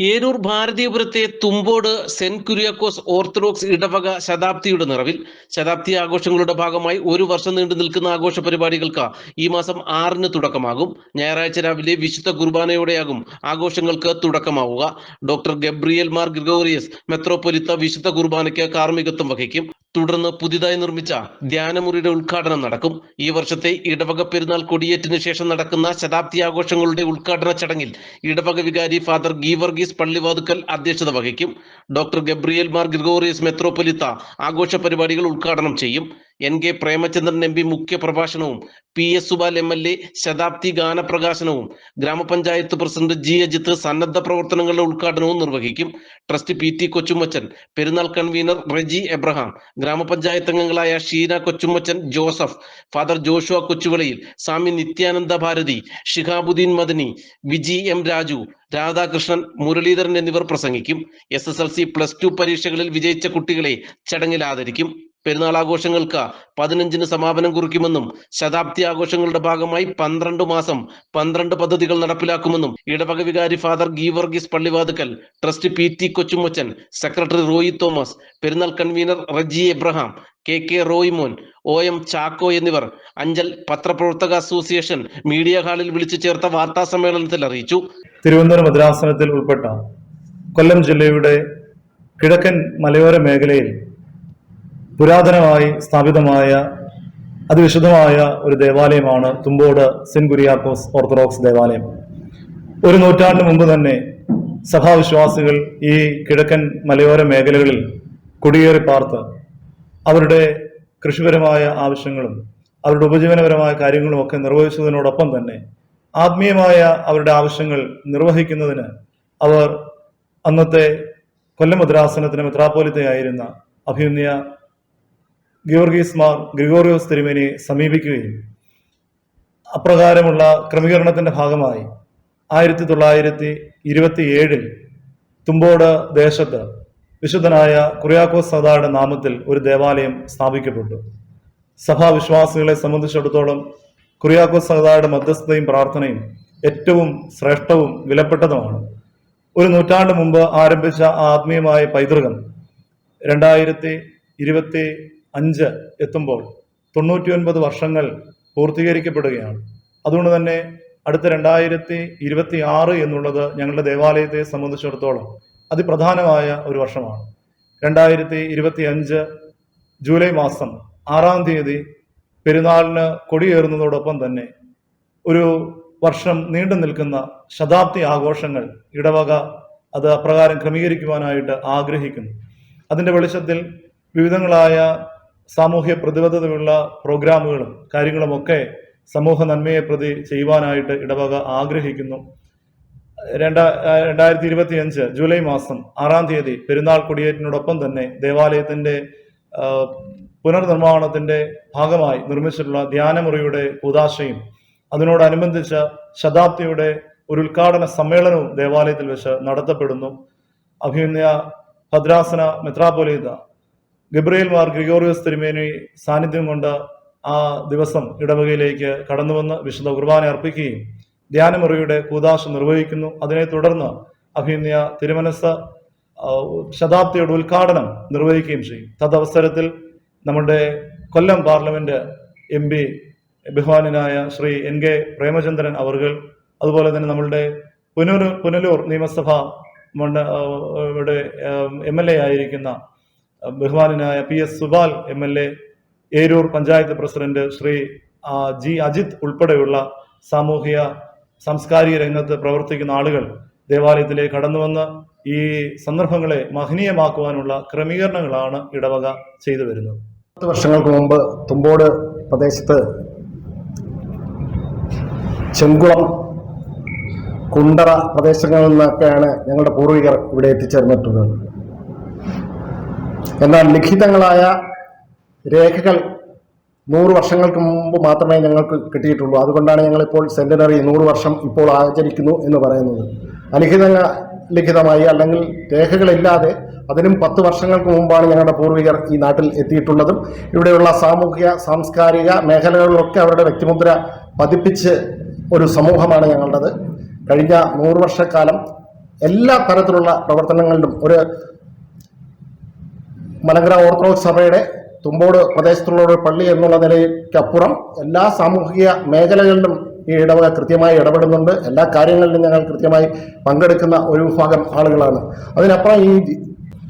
ഏരൂർ ഭാരതീയപുരത്തെ Thumbode saint Kuriakose orthodox ഇടവക ശതാബ്ദിയുടെ നിറവിൽ ശതാബ്ദി ആഘോഷങ്ങളുടെ ഭാഗമായി ഒരു വർഷം നീണ്ടു നിൽക്കുന്ന ആഘോഷ പരിപാടികൾക്ക് ഈ മാസം ആറിന് തുടക്കമാകും. ഞായറാഴ്ച രാവിലെ വിശുദ്ധ കുർബാനയോടെയാകും ആഘോഷങ്ങൾക്ക് തുടക്കമാവുക. ഡോക്ടർ ഗബ്രിയേൽ മാർ ഗ്രിഗോറിയസ് മെത്രോപൊലിത്ത വിശുദ്ധ കുർബാനയ്ക്ക് കാർമ്മികത്വം വഹിക്കും. തുടർന്ന് പുതിയതായി നിർമ്മിച്ച ധ്യാനമുറിയുടെ ഉദ്ഘാടനം നടക്കും. ഈ വർഷത്തെ ഇടവക പെരുന്നാൾ കൊടിയേറ്റിന് ശേഷം നടക്കുന്ന ശതാബ്ദി ആഘോഷങ്ങളുടെ ഉദ്ഘാടന ചടങ്ങിൽ ഇടവക വികാരി ഫാദർ ഗീവർഗീസ് പള്ളിവാതുക്കൽ അധ്യക്ഷത വഹിക്കും. ഡോക്ടർ ഗബ്രിയേൽ മാർ ഗ്രിഗോറിയസ് മെത്രോപൊലിത്ത ആഘോഷ പരിപാടികൾ ഉദ്ഘാടനം ചെയ്യും. N K Premachandran M P മുഖ്യ പ്രഭാഷണവും P S Subal M L A ശതാബ്ദി ഗാനപ്രകാശനവും ഗ്രാമപഞ്ചായത്ത് പ്രസിഡന്റ് ജി അജിത്ത് സന്നദ്ധ പ്രവർത്തനങ്ങളുടെ ഉദ്ഘാടനവും നിർവഹിക്കും. ട്രസ്റ്റ് പി ടി കൊച്ചുമ്മച്ചൻ പെരുന്നാൾ കൺവീനർ റെജി എബ്രഹാം ഗ്രാമപഞ്ചായത്ത് അംഗങ്ങളായ Sheena Kochumachan Joseph father Joshua Kochuvilayil Swami Nithyananda Bharathi Shihabuddin Madani Viji M Raju Radhakrishnan Muraleedharan എന്നിവർ പ്രസംഗിക്കും. S S L C plus two പരീക്ഷകളിൽ വിജയിച്ച കുട്ടികളെ ചടങ്ങിൽ ആദരിക്കും. പെരുന്നാൾ ആഘോഷങ്ങൾക്ക് പതിനഞ്ചിന് സമാപനം കുറിക്കുമെന്നും ശതാബ്ദി ആഘോഷങ്ങളുടെ ഭാഗമായി പന്ത്രണ്ട് മാസം പന്ത്രണ്ട് പദ്ധതികൾ നടപ്പിലാക്കുമെന്നും ഇടവക വികാരി father Geevarghese Pallivathukkal trust P T Kochumochan secretary Roy Thomas പെരുന്നാൾ convener Reji Abraham K K Roymon O M Chacko എന്നിവർ അഞ്ചൽ പത്രപ്രവർത്തക അസോസിയേഷൻ മീഡിയ ഹാളിൽ വിളിച്ചു ചേർത്ത വാർത്താ സമ്മേളനത്തിൽ അറിയിച്ചു. തിരുവനന്തപുരം മദ്രാസനത്തിൽ ഉൾപ്പെട്ട കൊല്ലം ജില്ലയുടെ കിഴക്കൻ മലയോര മേഖലയിൽ പുരാതനമായി സ്ഥാപിതമായ അതിവിശുദ്ധമായ ഒരു ദേവാലയമാണ് തുമ്പോട് സെന്റ് കുര്യാക്കോസ് ഓർത്തഡോക്സ് ദേവാലയം. ഒരു നൂറ്റാണ്ടിന് മുമ്പ് തന്നെ സഭാവിശ്വാസികൾ ഈ കിഴക്കൻ മലയോര മേഖലകളിൽ കുടിയേറി പാർത്ത് അവരുടെ കൃഷിപരമായ ആവശ്യങ്ങളും അവരുടെ ഉപജീവനപരമായ കാര്യങ്ങളും ഒക്കെ നിർവഹിച്ചതിനോടൊപ്പം തന്നെ ആത്മീയമായ അവരുടെ ആവശ്യങ്ങൾ നിർവഹിക്കുന്നതിന് അവർ അന്നത്തെ കൊല്ലം മദ്രാസനത്തിന് മെത്രാപോലിത്തയായിരുന്ന അഭിയുന്യ ഗിയോർഗീസ് മാർ ഗ്രിഗോറിയോസ് തിരുമേനിയെ സമീപിക്കുകയും അപ്രകാരമുള്ള ക്രമീകരണത്തിന്റെ ഭാഗമായി ആയിരത്തി തൊള്ളായിരത്തി ഇരുപത്തി ഏഴിൽ തുമ്പോട് ദേശത്ത് വിശുദ്ധനായ കുറിയാക്കോസ് സദായുടെ നാമത്തിൽ ഒരു ദേവാലയം സ്ഥാപിക്കപ്പെട്ടു. സഭാവിശ്വാസികളെ സംബന്ധിച്ചിടത്തോളം കുറിയാക്കോസ് സദായുടെ മധ്യസ്ഥതയും പ്രാർത്ഥനയും ഏറ്റവും ശ്രേഷ്ഠവും വിലപ്പെട്ടതുമാണ്. ഒരു നൂറ്റാണ്ട് മുമ്പ് ആരംഭിച്ച ആത്മീയമായ പൈതൃകം രണ്ടായിരത്തി ഇരുപത്തി അഞ്ച് എത്തുമ്പോൾ തൊണ്ണൂറ്റി ഒൻപത് വർഷങ്ങൾ പൂർത്തീകരിക്കപ്പെടുകയാണ്. അതുകൊണ്ട് തന്നെ അടുത്ത രണ്ടായിരത്തി ഇരുപത്തി ആറ് എന്നുള്ളത് ഞങ്ങളുടെ ദേവാലയത്തെ സംബന്ധിച്ചിടത്തോളം അതിപ്രധാനമായ ഒരു വർഷമാണ്. രണ്ടായിരത്തി ഇരുപത്തി അഞ്ച് ജൂലൈ മാസം ആറാം തീയതി പെരുന്നാളിന് കൊടിയേറുന്നതോടൊപ്പം തന്നെ ഒരു വർഷം നീണ്ടു നിൽക്കുന്ന ശതാബ്ദി ആഘോഷങ്ങൾ ഇടവക അത് അപ്രകാരം ക്രമീകരിക്കുവാനായിട്ട് ആഗ്രഹിക്കുന്നു. അതിന്റെ വെളിച്ചത്തിൽ വിവിധങ്ങളായ സാമൂഹ്യ പ്രതിബദ്ധതയുള്ള പ്രോഗ്രാമുകളും കാര്യങ്ങളുമൊക്കെ സമൂഹ നന്മയെ പ്രതി ചെയ്യുവാനായിട്ട് ഇടവക ആഗ്രഹിക്കുന്നു. രണ്ടാ രണ്ടായിരത്തി ഇരുപത്തി അഞ്ച് ജൂലൈ മാസം ആറാം തീയതി പെരുന്നാൾ കൊടിയേറ്റിനോടൊപ്പം തന്നെ ദേവാലയത്തിന്റെ പുനർനിർമ്മാണത്തിന്റെ ഭാഗമായി നിർമ്മിച്ചിട്ടുള്ള ധ്യാനമുറിയുടെ കൂതാശയും അതിനോടനുബന്ധിച്ച ശതാബ്ദിയുടെ ഒരു ഉദ്ഘാടന സമ്മേളനവും ദേവാലയത്തിൽ വെച്ച് നടത്തപ്പെടുന്നു. അഭിമന്യ ഭദ്രാസന മെത്രാപോലീത ഗബ്രിയേൽ മാർ ഗ്രിഗോറിയസ് തിരുമേനി സാന്നിധ്യം കൊണ്ട് ആ ദിവസം ഇടവകയിലേക്ക് കടന്നുവന്ന് വിശുദ്ധ കുർബാന അർപ്പിക്കുകയും ധ്യാനമുറിയുടെ കൂതാശ നിർവഹിക്കുന്നു. അതിനെ തുടർന്ന് അഭിനയ തിരുമനസ് ശതാബ്ദിയുടെ ഉദ്ഘാടനം നിർവഹിക്കുകയും ചെയ്യും. തദവസരത്തിൽ നമ്മുടെ കൊല്ലം പാർലമെന്റ് എം പി ബഹുമാനായ ശ്രീ എൻ കെ പ്രേമചന്ദ്രൻ അവർകൾ അതുപോലെ തന്നെ നമ്മളുടെ പുനലൂർ പുനലൂർ നിയമസഭ എം എൽ എ ആയിരിക്കുന്ന ബഹുമാനായ P S Subal M L A Eroor panchayat president Shri G Ajith ഉൾപ്പെടെയുള്ള സാമൂഹിക സാംസ്കാരിക രംഗത്ത് പ്രവർത്തിക്കുന്ന ആളുകൾ ദേവാലയത്തിലേക്ക് കടന്നുവന്ന് ഈ സന്ദർഭങ്ങളെ മഹനീയമാക്കുവാനുള്ള ക്രമീകരണങ്ങളാണ് ഇടവക ചെയ്തു വരുന്നത്. പത്ത് വർഷങ്ങൾക്ക് മുമ്പ് തുമ്പോട് പ്രദേശത്ത് ചെങ്കുളം കുണ്ടറ പ്രദേശങ്ങളിൽ നിന്നൊക്കെയാണ് ഞങ്ങളുടെ പൂർവികർ ഇവിടെ എത്തിച്ചേർന്നിട്ടുള്ളത്. എന്നാൽ ലിഖിതങ്ങളായ രേഖകൾ നൂറ് വർഷങ്ങൾക്ക് മുമ്പ് മാത്രമേ ഞങ്ങൾക്ക് കിട്ടിയിട്ടുള്ളൂ. അതുകൊണ്ടാണ് ഞങ്ങളിപ്പോൾ സെന്റിനറി നൂറ് വർഷം ഇപ്പോൾ ആചരിക്കുന്നു എന്ന് പറയുന്നത്. അലിഖിത ലിഖിതമായി അല്ലെങ്കിൽ രേഖകളില്ലാതെ അതിനും പത്ത് വർഷങ്ങൾക്ക് മുമ്പാണ് ഞങ്ങളുടെ പൂർവികർ ഈ നാട്ടിൽ എത്തിയിട്ടുള്ളതും. ഇവിടെയുള്ള സാമൂഹിക സാംസ്കാരിക മേഖലകളിലൊക്കെ അവരുടെ വ്യക്തിമുദ്ര പതിപ്പിച്ച് ഒരു സമൂഹമാണ് ഞങ്ങളുടേത്. കഴിഞ്ഞ നൂറ് വർഷക്കാലം എല്ലാ തരത്തിലുള്ള പ്രവർത്തനങ്ങളിലും ഒരു മലങ്കര ഓർത്തഡോക്സ് സഭയുടെ തുമ്പോട് പ്രദേശത്തുള്ള ഒരു പള്ളി എന്നുള്ള നിലയ്ക്കപ്പുറം എല്ലാ സാമൂഹിക മേഖലകളിലും ഈ ഇടവക കൃത്യമായി ഇടപെടുന്നുണ്ട്. എല്ലാ കാര്യങ്ങളിലും ഞങ്ങൾ കൃത്യമായി പങ്കെടുക്കുന്ന ഒരു വിഭാഗം ആളുകളാണ്. അതിനപ്പുറം ഈ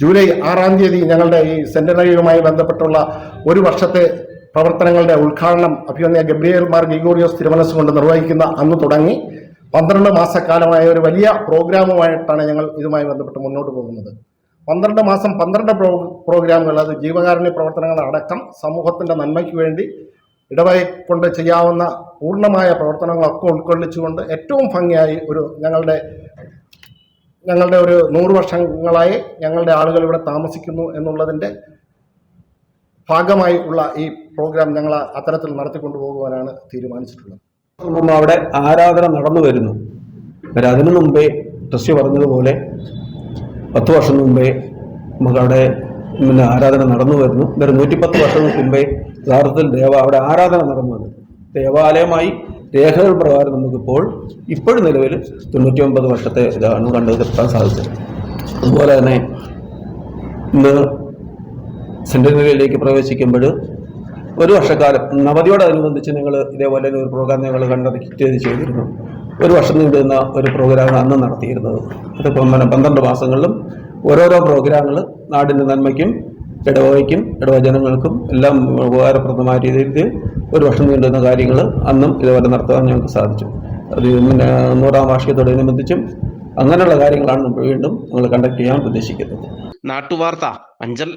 ജൂലൈ ആറാം തീയതി ഞങ്ങളുടെ ഈ സെന്റനറിയുമായി ബന്ധപ്പെട്ടുള്ള ഒരു വർഷത്തെ പ്രവർത്തനങ്ങളുടെ ഉദ്ഘാടനം അഭിമന്യ ഗബ്രിയേൽ മാർ ഗിഗോറിയോസ് തിരുമനസ് കൊണ്ട് നിർവഹിക്കുന്ന അന്ന് തുടങ്ങി. പന്ത്രണ്ട് മാസക്കാലമായ ഒരു വലിയ പ്രോഗ്രാമുമായിട്ടാണ് ഞങ്ങൾ ഇതുമായി ബന്ധപ്പെട്ട് മുന്നോട്ട് പോകുന്നത്. പന്ത്രണ്ട് മാസം പന്ത്രണ്ട് പ്രോ പ്രോഗ്രാമുകൾ അത് ജീവകാരുണ്യ പ്രവർത്തനങ്ങൾ അടക്കം സമൂഹത്തിന്റെ നന്മയ്ക്ക് വേണ്ടി ഇടവകയെ കൊണ്ട് ചെയ്യാവുന്ന പൂർണമായ പ്രവർത്തനങ്ങളൊക്കെ ഉൾക്കൊള്ളിച്ചുകൊണ്ട് ഏറ്റവും ഭംഗിയായി ഒരു ഞങ്ങളുടെ ഞങ്ങളുടെ ഒരു നൂറ് വർഷങ്ങളായി ഞങ്ങളുടെ ആളുകൾ ഇവിടെ താമസിക്കുന്നു എന്നുള്ളതിന്റെ ഭാഗമായി ഉള്ള ഈ പ്രോഗ്രാം ഞങ്ങൾ അത്തരത്തിൽ നടത്തിക്കൊണ്ടു പോകുവാനാണ് തീരുമാനിച്ചിട്ടുള്ളത്. അവിടെ ആരാധന നടന്നു വരുന്നു. അതിനു മുമ്പേ ട്രസ്റ്റ് പറഞ്ഞതുപോലെ പത്ത് വർഷം മുമ്പേ നമുക്കവിടെ പിന്നെ ആരാധന നടന്നു വരുന്നു. അന്നേരം നൂറ്റിപ്പത്ത് വർഷം മുമ്പേ യഥാർത്ഥത്തിൽ ദേവ അവിടെ ആരാധന നടന്നു വന്നു. ദേവാലയമായി രേഖകൾ പ്രകാരം നമുക്കിപ്പോൾ ഇപ്പോഴും നിലവിൽ തൊണ്ണൂറ്റി ഒമ്പത് വർഷത്തെ ഇതാണ് കണ്ടു കണ്ടെത്താൻ സാധിച്ചത്. അതുപോലെ തന്നെ ഇന്ന് സെന്റിനറിയിലേക്ക് പ്രവേശിക്കുമ്പോൾ ഒരു വർഷക്കാലം നവതിയോടനുബന്ധിച്ച് നിങ്ങൾ ഇതേപോലെ ഒരു പ്രോഗ്രാം ഞങ്ങൾ കണ്ടക്ട് ചെയ്തിരുന്നു. ഒരു വർഷം നീണ്ടുന്ന ഒരു പ്രോഗ്രാം അന്ന് നടത്തിയിരുന്നത്. അതിപ്പം പന്ത്രണ്ട് മാസങ്ങളിലും ഓരോരോ പ്രോഗ്രാമുകൾ നാടിന്റെ നന്മയ്ക്കും ഇടവകയ്ക്കും ഇടവജനങ്ങൾക്കും എല്ലാം ഉപകാരപ്രദമായ രീതിയിൽ ഒരു വർഷം നീണ്ടുന്ന കാര്യങ്ങൾ അന്നും ഇതേപോലെ നടത്താൻ ഞങ്ങൾക്ക് സാധിച്ചു. അത് പിന്നെ നൂറാം വാർഷികത്തോടനുബന്ധിച്ചും അങ്ങനെയുള്ള കാര്യങ്ങളാണ് വീണ്ടും നമ്മൾ കണ്ടക്ട് ചെയ്യാൻ ഉദ്ദേശിക്കുന്നത്. നാട്ടുവാർത്ത അഞ്ചൽ